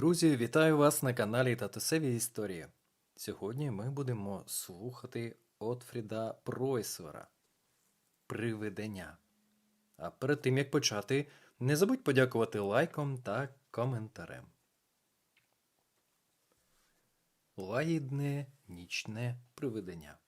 Друзі, вітаю вас на каналі Татусеві Історії. Сьогодні ми будемо слухати Отфріда Пройсвера Привидення. А перед тим як почати, не забудь подякувати лайком та коментарем. Лагідне нічне привидення.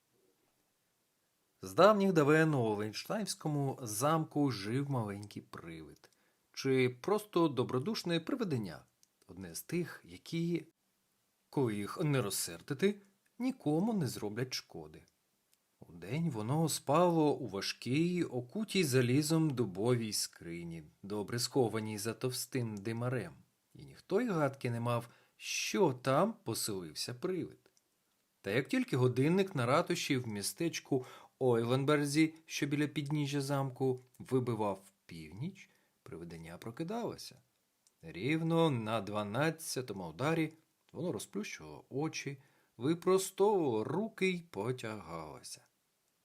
З давніх давен у Вейнштайнському замку жив маленький привид, чи просто добродушне привидення, одне з тих, які, коли їх не розсердити, нікому не зроблять шкоди. Удень воно спало у важкій, окутій залізом дубовій скрині, добре схованій за товстим димарем, і ніхто й гадки не мав, що там поселився привид. Та як тільки годинник на ратуші в містечку Ойленберзі, що біля підніжжя замку, вибивав північ, привидення прокидалося. Рівно на дванадцятому ударі воно розплющувало очі, випростовувало руки й потягалося.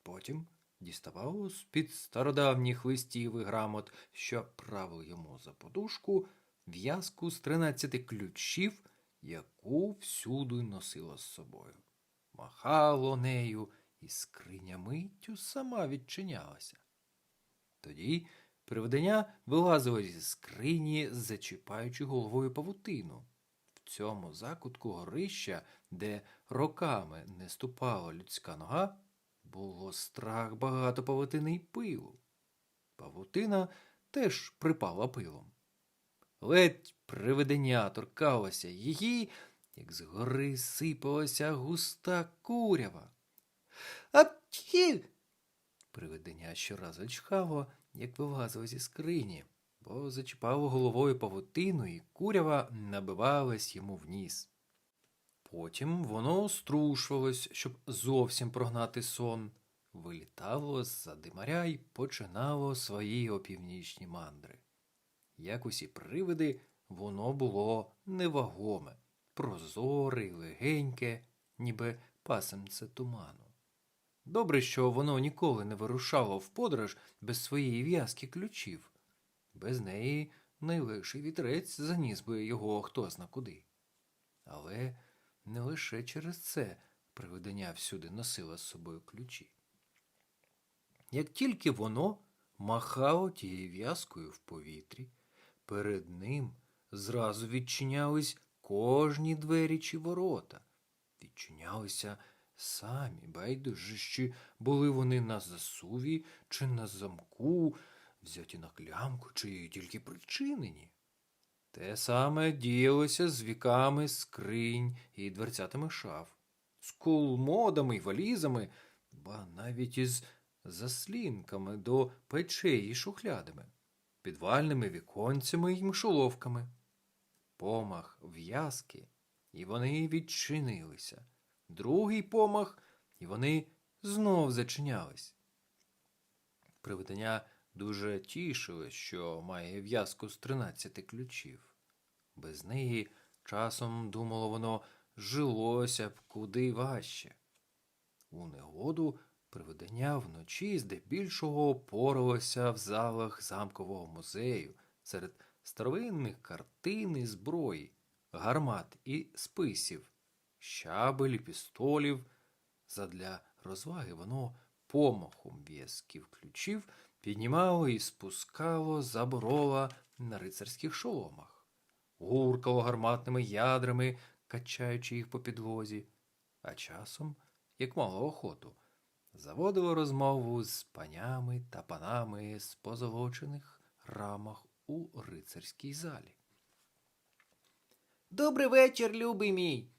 Потім діставало з-під стародавніх листів і грамот, що правили йому за подушку, в'язку з тринадцяти ключів, яку всюди носило з собою. Махало нею, і скриня миттю сама відчинялася. Тоді привидення вилазило зі скрині, зачіпаючи головою павутину. В цьому закутку горища, де роками не ступала людська нога, було страх багато павутини й пилу. Павутина теж припала пилом. Ледь привидення торкалося її, як з гори сипалася густа курява. Апчхі! Привидення щоразу чхало, як вилазило зі скрині, бо зачіпало головою павутину, і курява набивалась йому в ніс. Потім воно струшувалось, щоб зовсім прогнати сон, вилітало з-за димаря й починало свої опівнічні мандри. Як усі привиди, воно було невагоме, прозоре й легеньке, ніби пасемце туману. Добре, що воно ніколи не вирушало в подорож без своєї в'язки ключів. Без неї найлегший вітрець заніс би його хто зна куди. Але не лише через це привидення всюди носило з собою ключі. Як тільки воно махало тією в'язкою в повітрі, перед ним зразу відчинялись кожні двері чи ворота. Відчинялися самі байдужі, були вони на засуві чи на замку, взяті на клямку, чи тільки причинені. Те саме діялося з віками скринь і дверцятами шаф, з кулмодами й валізами, ба навіть із заслінками до печей і шухлядами, підвальними віконцями й мишоловками. Помах в'язки, і вони відчинилися. Другий помах, і вони знов зачинялись. Привидення дуже тішилось, що має в'язку з тринадцяти ключів. Без неї часом, думало воно, жилося б куди важче. У негоду привидення вночі здебільшого поралося в залах замкового музею серед старовинних картин і зброї, гармат і списів, щабель пістолів. Задля розваги воно помахом в'язків ключів піднімало і спускало заборола на рицарських шоломах, гуркало гарматними ядрами, качаючи їх по підлозі, а часом, як мало охоту, заводило розмову з панями та панами з позолочених рамах у рицарській залі. Добрий вечір, любий мій,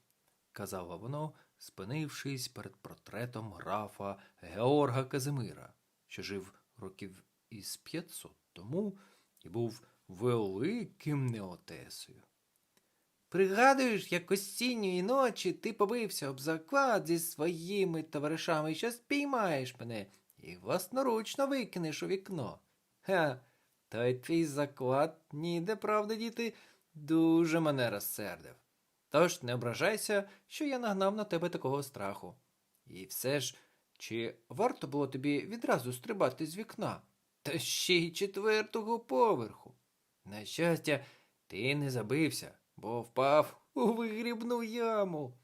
казало воно, спинившись перед портретом графа Георга Казимира, що жив років із 500 тому і був великим неотесою. Пригадуєш, як осінньої ночі ти побився об заклад зі своїми товаришами, що спіймаєш мене і власноручно викинеш у вікно. Ха, той твій заклад ніде, правда, діти, дуже мене розсердив. Тож не ображайся, що я нагнав на тебе такого страху. І все ж, чи варто було тобі відразу стрибати з вікна, та ще й четвертого поверху? На щастя, ти не забився, бо впав у вигрібну яму.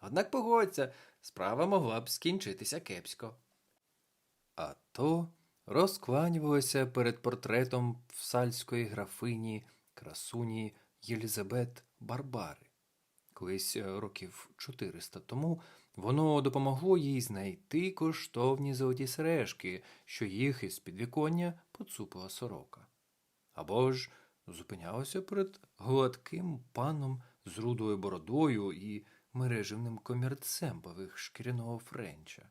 Однак погодься, справа могла б скінчитися кепсько. А то розкланювалося перед портретом псальської графині красуні Єлізабет Барбари. Колись е, років 400 тому воно допомогло їй знайти коштовні золоті сережки, що їх із підвіконня поцупила сорока. Або ж зупинялося перед гладким паном з рудою бородою і мережевним комірцем поверх шкіряного френча.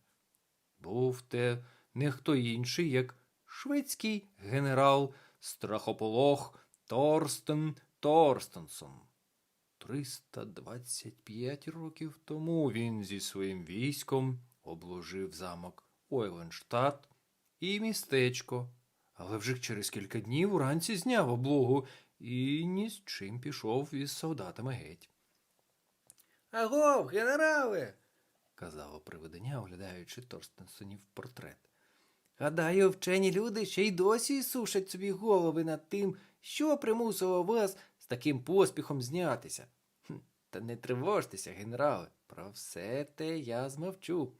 Був те не хто інший, як шведський генерал страхополох Торстен Торстенсон. 325 років тому він зі своїм військом обложив замок Ойленштадт і містечко, але вже через кілька днів уранці зняв облогу і ні з чим пішов із солдатами геть. Агов, генерале, казало привидення, оглядаючи Торстенсонів портрет. Гадаю, вчені люди ще й досі сушать собі голови над тим, що примусило вас таким поспіхом знятися. Та не тривожтеся, генерале, про все те я змовчу.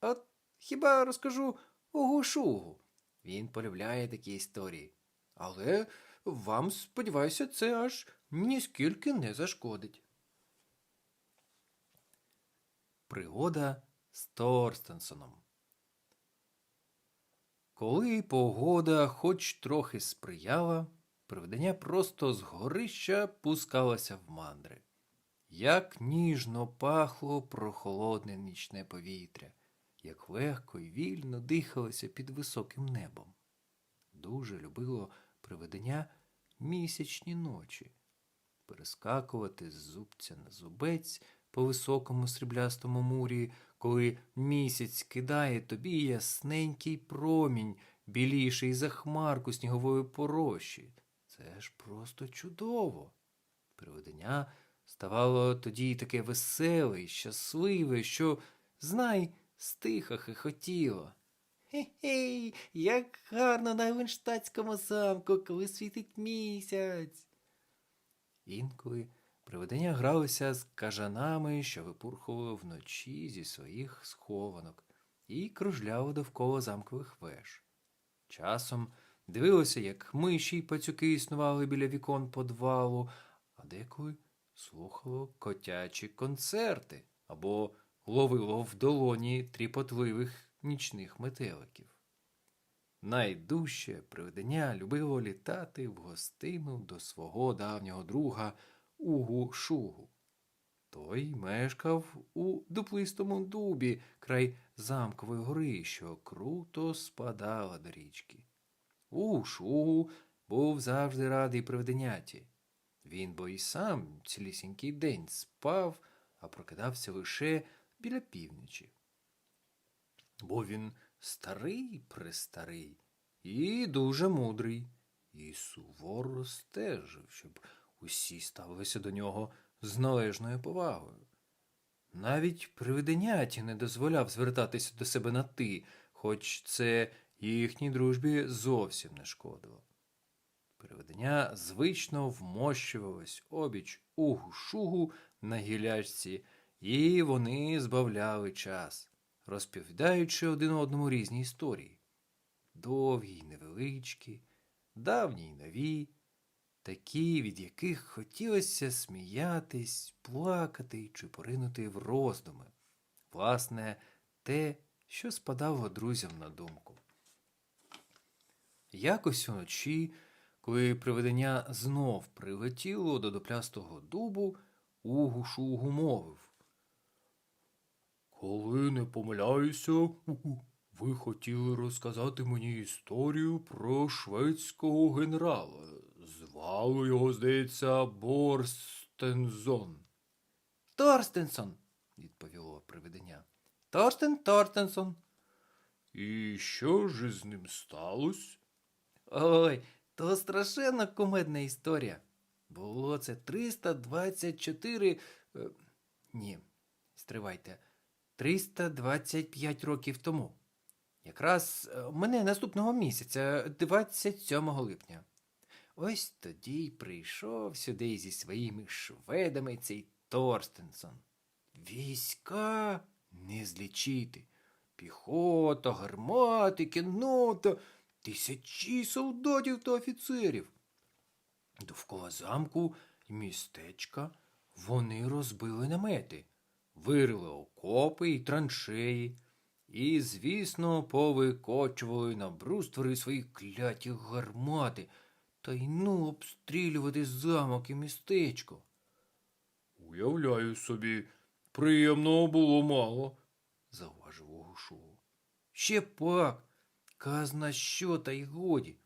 От хіба розкажу Угу-Шугу. Він полюбляє такі історії. Але вам, сподіваюся, це аж ніскільки не зашкодить. Пригода з Торстенсоном. Коли погода хоч трохи сприяла, привидення просто з горища пускалося в мандри. Як ніжно пахло прохолодне нічне повітря, як легко й вільно дихалося під високим небом. Дуже любило привидення місячні ночі, перескакувати з зубця на зубець по високому сріблястому мурі, коли місяць кидає тобі ясненький промінь, біліший за хмарку снігової порощі. Це ж просто чудово. Привидення ставало тоді таке веселе й щасливе, що, знай, стиха хихотіло. Хе-хей, як гарно на Венштатському замку, коли світить місяць. Інколи привидення гралися з кажанами, що випурхували вночі зі своїх схованок, і кружляли довкола замкових веж. Часом дивилося, як миші й пацюки існували біля вікон подвалу, а деколи слухало котячі концерти або ловило в долоні тріпотливих нічних метеликів. Найдужче привидення любило літати в гостину до свого давнього друга Угу Шугу. Той мешкав у дуплистому дубі край замкової гори, що круто спадала до річки. Шугу був завжди радий привиденяті. Він бо й сам цілісінький день спав, а прокидався лише біля півночі. Бо він старий престарий і дуже мудрий, і суворо стежив, щоб усі ставилися до нього з належною повагою. Навіть привиденяті не дозволяв звертатися до себе на ти, хоч це їхній дружбі зовсім не шкодило. Привидення звично вмощувалось обіч угу-шугу на гілячці, і вони збавляли час, розповідаючи один одному різні історії. Довгі й невеличкі, давні й нові, такі, від яких хотілося сміятись, плакати чи поринути в роздуми. Власне, те, що спадало друзям на думку. Якось уночі, коли привидення знов прилетіло до доплястого дубу, Угу-шугу мовив. Коли не помиляюся, Угу, ви хотіли розказати мені історію про шведського генерала. Звали його, здається, Борстензон. Торстенсон, відповіло привидення. Торстен Торстенсон. І що ж із ним сталося? Ой, то страшенно кумедна історія. Було це 324. е, Ні, стривайте. 325 років тому. Якраз е, мене наступного місяця, 27 липня. Ось тоді й прийшов сюди зі своїми шведами цей Торстенсон. Війська не злічити. Піхота, гармати, кіннота, тисячі солдатів та офіцерів. Довкола замку і містечка вони розбили намети, вирили окопи і траншеї, і, звісно, повикочували на бруствери свої кляті гармати та й ну обстрілювати замок і містечко. Уявляю собі, приємного було мало. зауважив Огушов. Ще пак, казна що та й годі.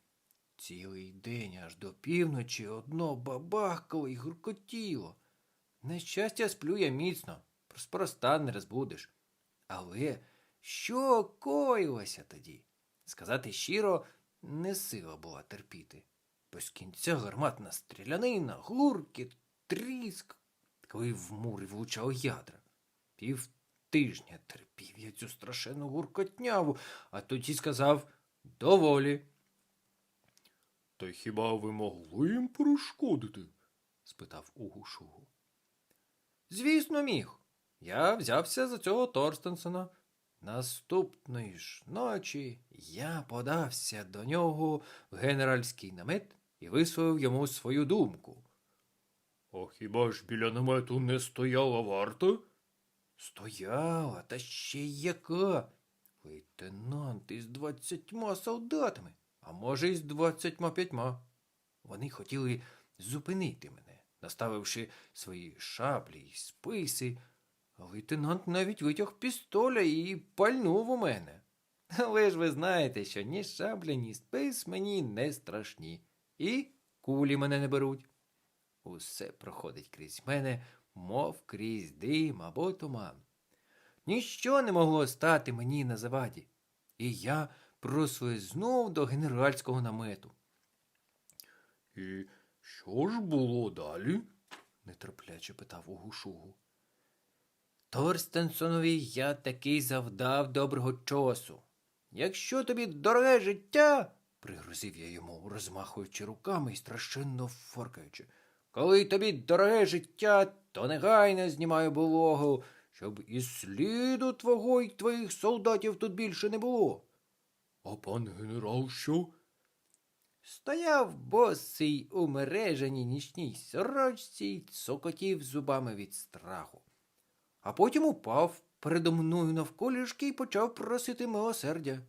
Цілий день аж до півночі одно бабахкало й гуркотіло. На щастя, сплю я міцно, спроста не розбудеш. Але що коїлося тоді? Сказати щиро, не сила була терпіти. Без кінця гарматна стрілянина, гуркіт, тріск, коли в мури влучало ядра. Пів тижня терпів я цю страшенну гуркотняву, а тоді сказав доволі. Та хіба ви могли їм перешкодити? спитав Угушугу. Звісно, міг. Я взявся за цього Торстенсона. Наступної ж ночі я подався до нього в генеральський намет і висловив йому свою думку. А хіба ж біля намету не стояла варта? Стояла, та ще й яка. Лейтенант із двадцятьма солдатами, а може, й з двадцятьма п'ятьма. Вони хотіли зупинити мене, наставивши свої шаблі й списи. Лейтенант навіть витяг пістоля і пальнув у мене. Але ж ви знаєте, що ні шабля, ні спис мені не страшні, і кулі мене не беруть. Усе проходить крізь мене, мов крізь дим або туман. Ніщо не могло стати мені на заваді, і я прослизнув до генеральського намету. І що ж було далі? нетерпляче питав Угушугу. Торстенсонові я таки завдав доброго часу. Якщо тобі дороге життя, пригрозив я йому, розмахуючи руками і страшенно форкаючи. Коли тобі дороге життя, то негайно знімаю булогу, щоб і сліду твого й твоїх солдатів тут більше не було. А пан генерал що? Стояв босий у мережаній нічній сорочці й цокотів зубами від страху. А потім упав передо мною навколішки і почав просити милосердя.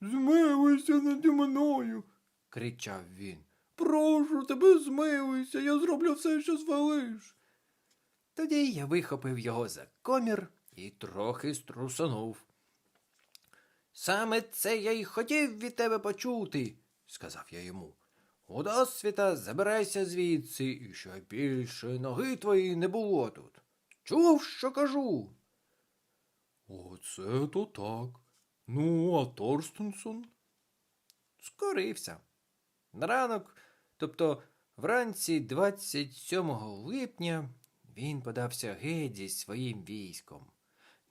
Змилуйся наді мною. кричав він. Прошу тебе, змилуйся, я зроблю все, що звелиш. Тоді я вихопив його за комір і трохи струсонув. Саме це я й хотів від тебе почути, сказав я йому. У досвіта забирайся звідси, і ще більше ноги твої не було тут. Чув, що кажу? Оце то так. Ну, а Торстенсон? Скорився. На ранок, тобто вранці 27 липня, він подався геть зі своїм військом.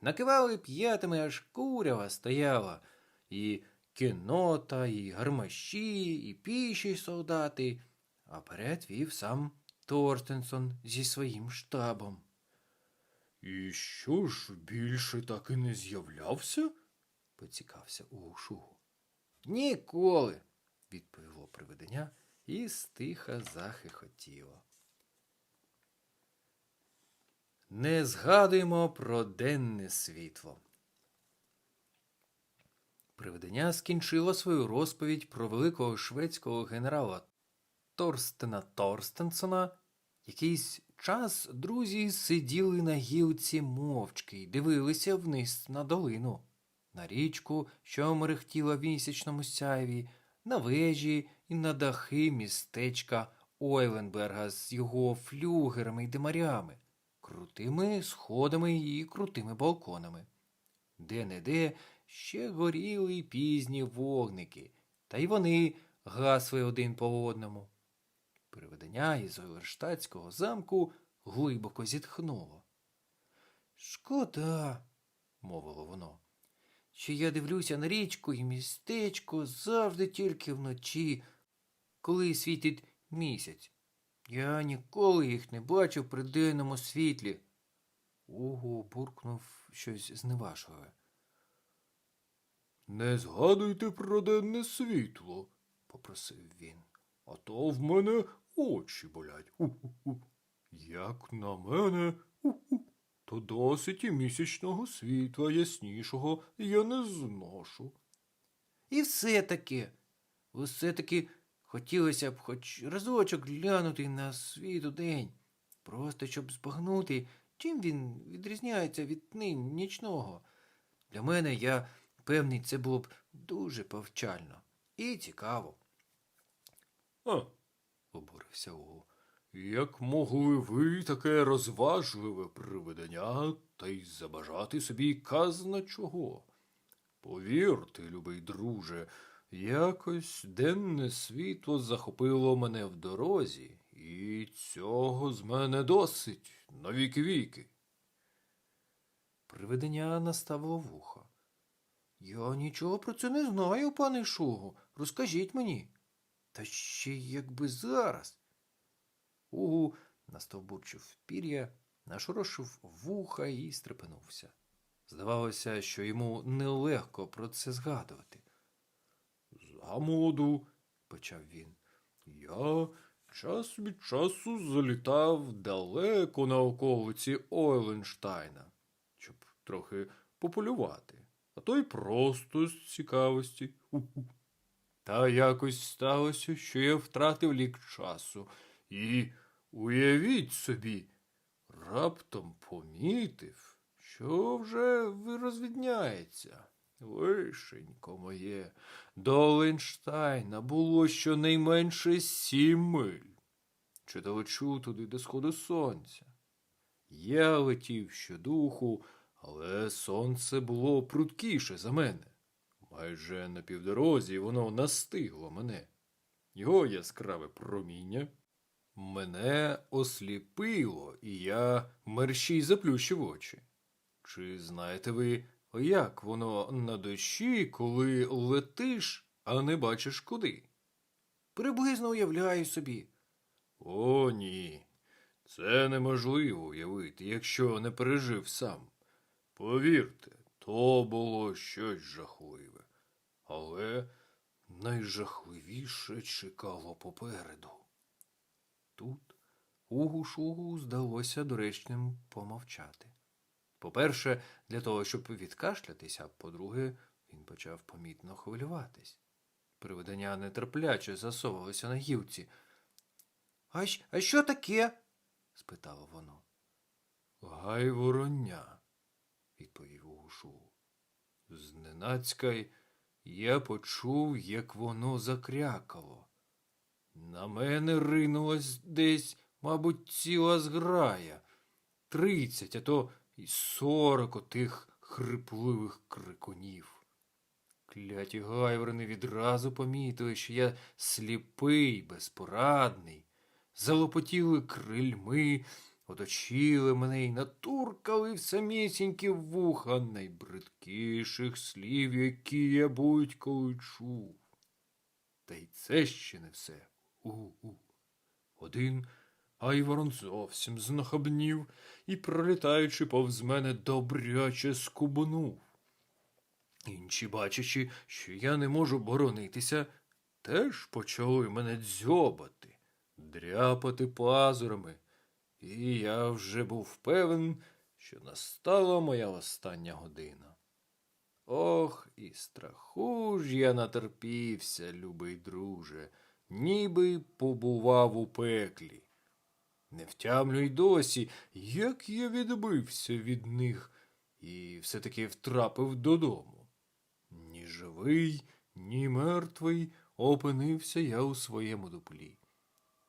Накивали п'ятими, аж курява стояла, і кінота, і гармаші, і піші солдати, а перед вів сам Торстенсон зі своїм штабом. І що ж більше так і не з'являвся? поцікався Угушугу. Ніколи, відповіло привидення і стиха захихотіло. Не згадуємо про денне світло. Привидення скінчило свою розповідь про великого шведського генерала Торстена Торстенсона. Якийсь час друзі сиділи на гілці мовчки й дивилися вниз на долину, на річку, що мерехтіла в місячному сяйві, на вежі і на дахи містечка Ойленберга з його флюгерами й димарями, крутими сходами і крутими балконами. Де-не-де ще горіли й пізні вогники, та й вони гасли один по одному. Привидення із Ойленштадтського замку глибоко зітхнуло. Шкода, мовило воно, що я дивлюся на річку і містечко завжди тільки вночі, коли світить місяць. Я ніколи їх не бачив при денному світлі. Угу буркнув щось зневажливе. Не згадуйте про денне світло, попросив він. а то в мене очі болять. У-у-у. Як на мене, у-у, то досить і місячного світла яснішого я не зношу. І все-таки, все-таки хотілося б хоч разочок глянути на світ у день, просто щоб збагнути, чим він відрізняється від ним нічного. Для мене я певний, це було б дуже повчально і цікаво, А, обурився Угу. Як могли ви таке розважливе привидення та й забажати собі казна чого? Повірте, любий друже, якось денне світло захопило мене в дорозі, і цього з мене досить на віки-віки. Привидення наставило вуха. Я нічого про це не знаю, пане Шугу. Розкажіть мені. Та ще якби зараз. Угу настовбурчив пір'я, нашорошив вуха і стрепенувся. Здавалося, що йому нелегко про це згадувати. За молоду, Почав він. я час від часу залітав далеко на околиці Ойленштайна, щоб трохи пополювати, а то й просто з цікавості. Та якось сталося, що я втратив лік часу, і, уявіть собі, раптом помітив, що вже розвідняється. Лишенько моє, до Ленштайна було щонайменше сім миль. Чи долечу туди до сходу сонця? Я летів щодуху, але сонце було пруткіше за мене. Майже на півдорозі воно настигло мене. Його яскраве проміння мене осліпило, і я мерщій заплющив очі. Чи знаєте ви, як воно на дощі, коли летиш, а не бачиш куди? Приблизно уявляю собі. О, ні. Це неможливо уявити, якщо не пережив сам. Повірте, то було щось жахливе. Але найжахливіше чекало попереду. Тут Угу-шугу здалося доречним помовчати. По-перше, для того, щоб відкашлятися, а по-друге, він почав помітно хвилюватись. Привидення нетерпляче засовувалося на гілці. А, а що таке? спитало воно. Гай вороння, відповів Угушу. Зненацька я почув, як воно закрякало. На мене ринулась десь, мабуть, ціла зграя. Тридцять, а то й сорок отих хрипливих крикунів. Кляті гайворни відразу помітили, що я сліпий, безпорадний. Залопотіли крильми, оточили мене й натуркали в самісінькі вуха найбридкіших слів, які я будь-коли чув. Та й це ще не все. У-у. Один Айворон зовсім знахабнів і, пролітаючи повз мене, добряче скубнув. Інші, бачачи, що я не можу боронитися, теж почали мене дзьобати, дряпати пазурами, і я вже був певен, що настала моя остання година. Ох, і страху ж я натерпівся, любий друже, ніби побував у пеклі. Не втямлю й досі, як я відбився від них і все-таки втрапив додому. Ні живий, ні мертвий опинився я у своєму дуплі.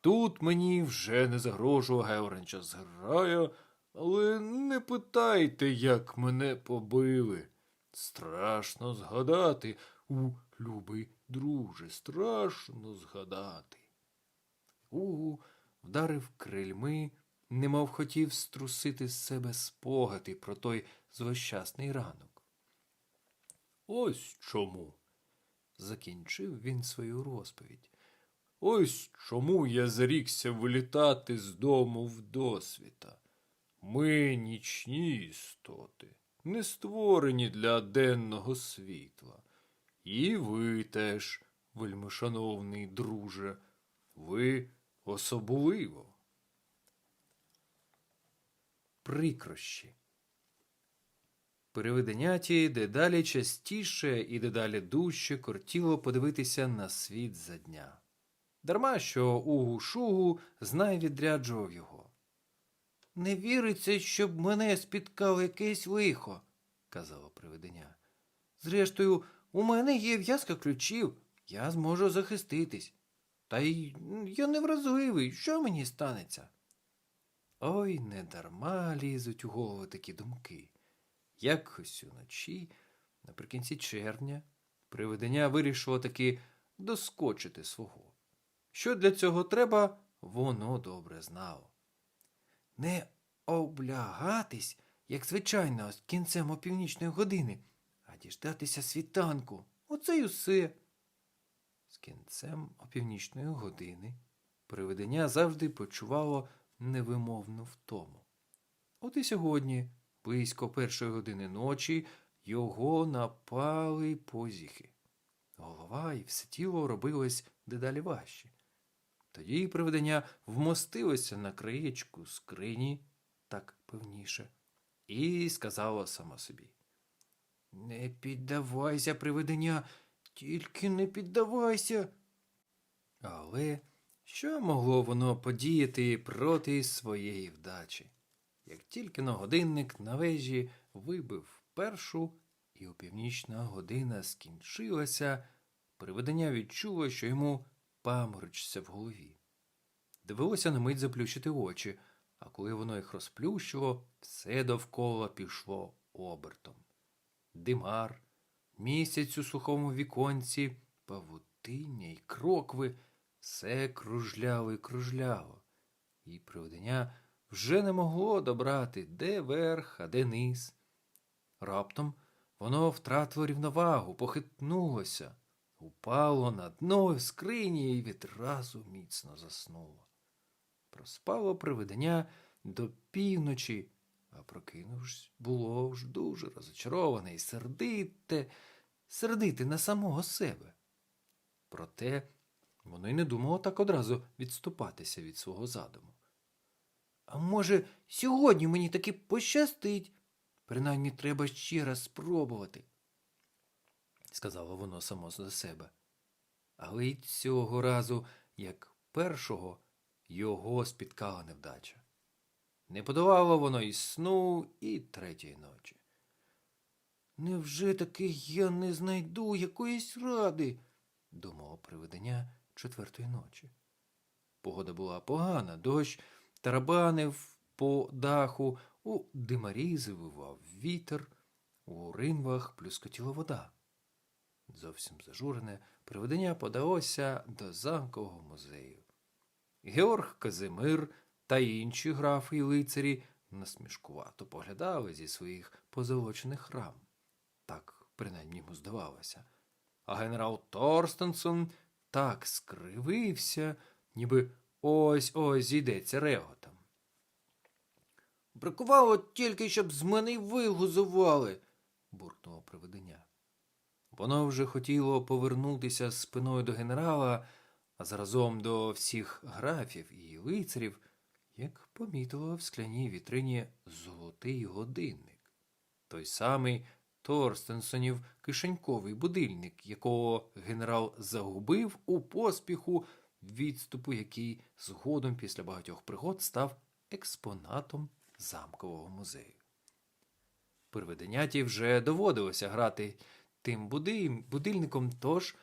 Тут мені вже не загрожував Гевренча зграя, але не питайте, як мене побили. Страшно згадати, у, любий друже, страшно згадати. Угу вдарив крильми, немов хотів струсити з себе спогади про той злощасний ранок. Ось чому. Закінчив він свою розповідь. Ось чому я зрікся вилітати з дому в досвіта. Ми нічні істоти, не створені для денного світла. І ви теж, вельмишановний друже, ви особливо. Прикрощі. Переведеняті дедалі частіше і дедалі дужче кортіло подивитися на світ за дня. Дарма що Угу Шугу знай відряджував його. Не віриться, щоб мене спіткало якесь лихо, казало привидення. Зрештою, у мене є в'язка ключів, я зможу захиститись. Та й я не вразливий, що мені станеться? Ой, не дарма лізуть у голову такі думки. Якось уночі, наприкінці червня, привидення вирішило таки доскочити свого. Що для цього треба, воно добре знало. Не облягатись, як звичайно, з кінцем опівнічної години, діждатися світанку. Оце й усе. З кінцем опівнічної години привидення завжди почувало невимовну втому. От і сьогодні, близько першої години ночі, його напали позіхи. Голова і все тіло робилось дедалі важче. Тоді привидення вмостилося на краєчку скрині, так певніше, і сказала сама собі. Не піддавайся, привидення, тільки не піддавайся. Але що могло воно подіяти проти своєї вдачі? Як тільки на годинник на вежі вибив першу, і опівнічна година скінчилася, привидення відчуло, що йому паморочиться в голові. Довелося на мить заплющити очі, а коли воно їх розплющило, все довкола пішло обертом. Димар, місяць у сухому віконці, павутиння й крокви все кружляло й кружляло, і привидення вже не могло добрати, де верх, а де низ. Раптом воно втратило рівновагу, похитнулося, упало на дно в скрині і відразу міцно заснуло. Проспало привидення до півночі, а прокинувшись, було ж дуже розочароване і сердите, сердите на самого себе. Проте воно й не думало так одразу відступатися від свого задуму. А може, сьогодні мені таки пощастить? Принаймні треба ще раз спробувати, сказало воно само за себе. Але й цього разу, як першого, його спіткала невдача. Не подавало воно і сну, і третьої ночі. Невже таки я не знайду якоїсь ради? думало привидення четвертої ночі. Погода була погана, дощ тарабанив по даху, у димарі завивав вітер, у ринвах плюскотіла вода. Зовсім зажурене привидення подалося до замкового музею. Георг Казимир та інші графи і лицарі насмішкувато поглядали зі своїх позолочених рам. Так, принаймні йому здавалося. А генерал Торстенсон так скривився, ніби ось ось зійдеться реготом. Бракувало тільки, щоб з мене й вигузували, буркнуло привидення. Воно вже хотіло повернутися спиною до генерала, а заразом до всіх графів і лицарів, як помітило в скляній вітрині золотий годинник. Той самий Торстенсонів кишеньковий будильник, якого генерал загубив у поспіху відступу, який згодом після багатьох пригод став експонатом замкового музею. Привиденяті вже доводилося грати тим будильником, тож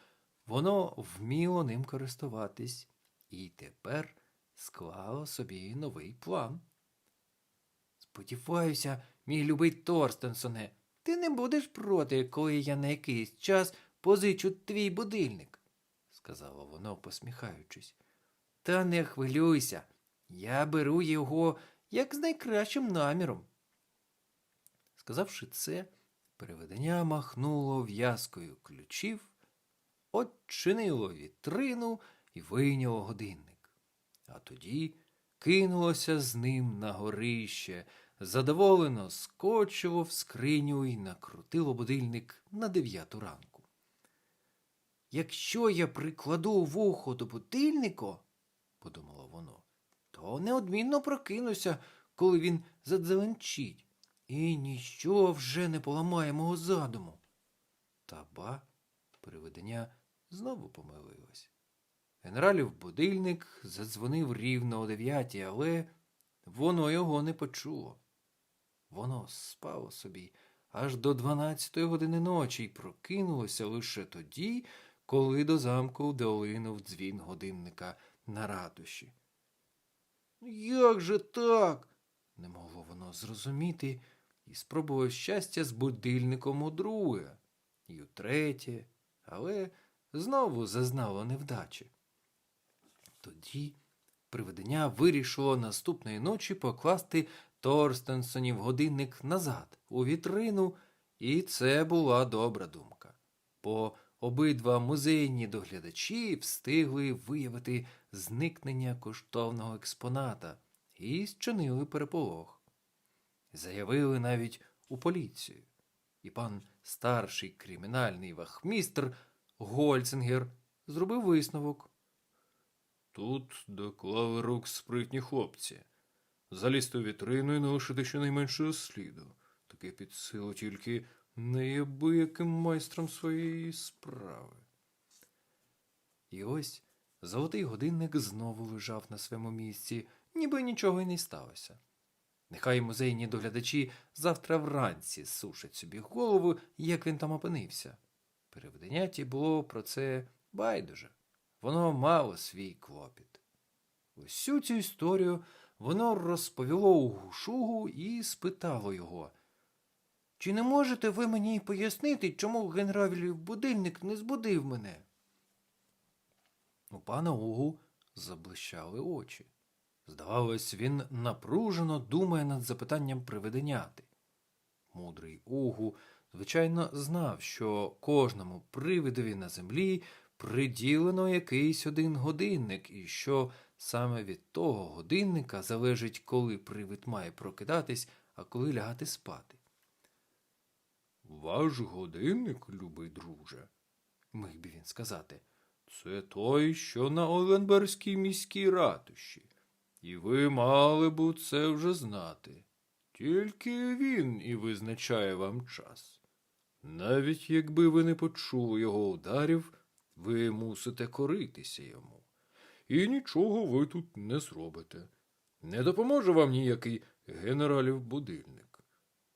воно вміло ним користуватись і тепер склало собі новий план. Сподіваюся, мій любий Торстенсоне, ти не будеш проти, коли я на якийсь час позичу твій будильник, сказало воно, посміхаючись. Та не хвилюйся, я беру його як з найкращим наміром. Сказавши це, привидення махнуло в'язкою ключів, odчинило вітрину і вийняло годинник. А тоді кинулося з ним на горище, задоволено скочило в скриню і накрутило будильник на дев'яту ранку. Якщо я прикладу вухо до будильника, подумало воно, то неодмінно прокинуся, коли він задзеленчить, і ніщо вже не поламає мого задуму. Та ба, привидення знову помилилось. Генералів будильник задзвонив рівно о дев'ятій, але воно його не почуло. Воно спало собі аж до дванадцятої години ночі і прокинулося лише тоді, коли до замку долинув дзвін годинника на ратуші. Як же так? не могло воно зрозуміти, і спробував щастя з будильником удруге, і утретє, але знову зазнало невдачі. Тоді привидення вирішило наступної ночі покласти Торстенсонів годинник назад у вітрину, і це була добра думка. Бо обидва музейні доглядачі встигли виявити зникнення коштовного експоната і зчинили переполох. Заявили навіть у поліцію. І пан старший кримінальний вахмістр Гольцингер зробив висновок. Тут доклали рук спритні хлопці. Залізти у вітрину і не лишити щонайменшого сліду. Таке під силу тільки неябияким майстром своєї справи. І ось золотий годинник знову лежав на своєму місці, ніби нічого й не сталося. Нехай музейні доглядачі завтра вранці сушать собі голову, як він там опинився. Переведеняті було про це байдуже. Воно мало свій клопіт. Усю цю історію воно розповіло у гушугу і спитало його. Чи не можете ви мені пояснити, чому генералів будильник не збудив мене? У пана Угу заблищали очі. Здавалось, він напружено думає над запитанням привиденяти. Мудрий Угу, звичайно, знав, що кожному привидові на землі приділено якийсь один годинник, і що саме від того годинника залежить, коли привид має прокидатись, а коли лягати спати. Ваш годинник, любий друже, Міг би він сказати. це той, що на Оленберзькій міській ратуші. І ви мали б це вже знати. Тільки він і визначає вам час. Навіть якби ви не почули його ударів, ви мусите коритися йому. І нічого ви тут не зробите. Не допоможе вам ніякий генералів будильник.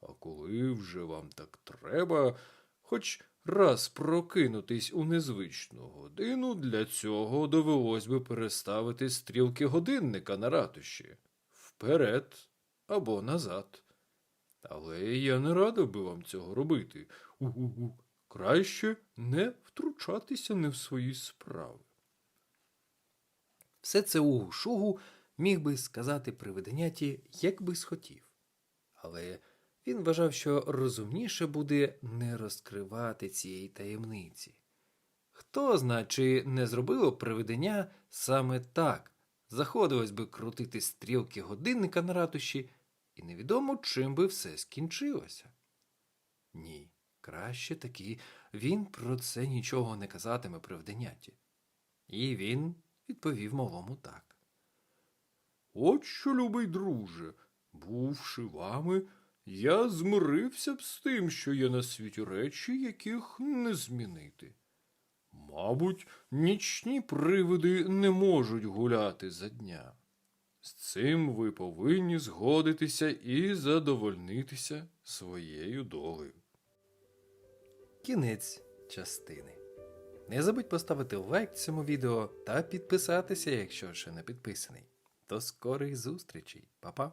А коли вже вам так треба, хоч раз прокинутись у незвичну годину, для цього довелось би переставити стрілки годинника на ратуші вперед або назад. Але я не радив би вам цього робити. У-у-у. Краще не втручатися не в свої справи. Все це Угу Шугу міг би сказати привиденяті, як би схотів. Але він вважав, що розумніше буде не розкривати цієї таємниці. Хто зна, чи не зробило привидення саме так, заходилось би крутити стрілки годинника на ратуші, і невідомо, чим би все скінчилося. Ні, краще таки він про це нічого не казатиме привиденяті. І він відповів малому так. От що, любий друже, бувши вами, я змирився б з тим, що є на світі речі, яких не змінити. Мабуть, нічні привиди не можуть гуляти за дня. З цим ви повинні згодитися і задовольнитися своєю долею. Кінець частини. Не забудь поставити лайк цьому відео та підписатися, якщо ще не підписаний. До скорих зустрічей, Па-па!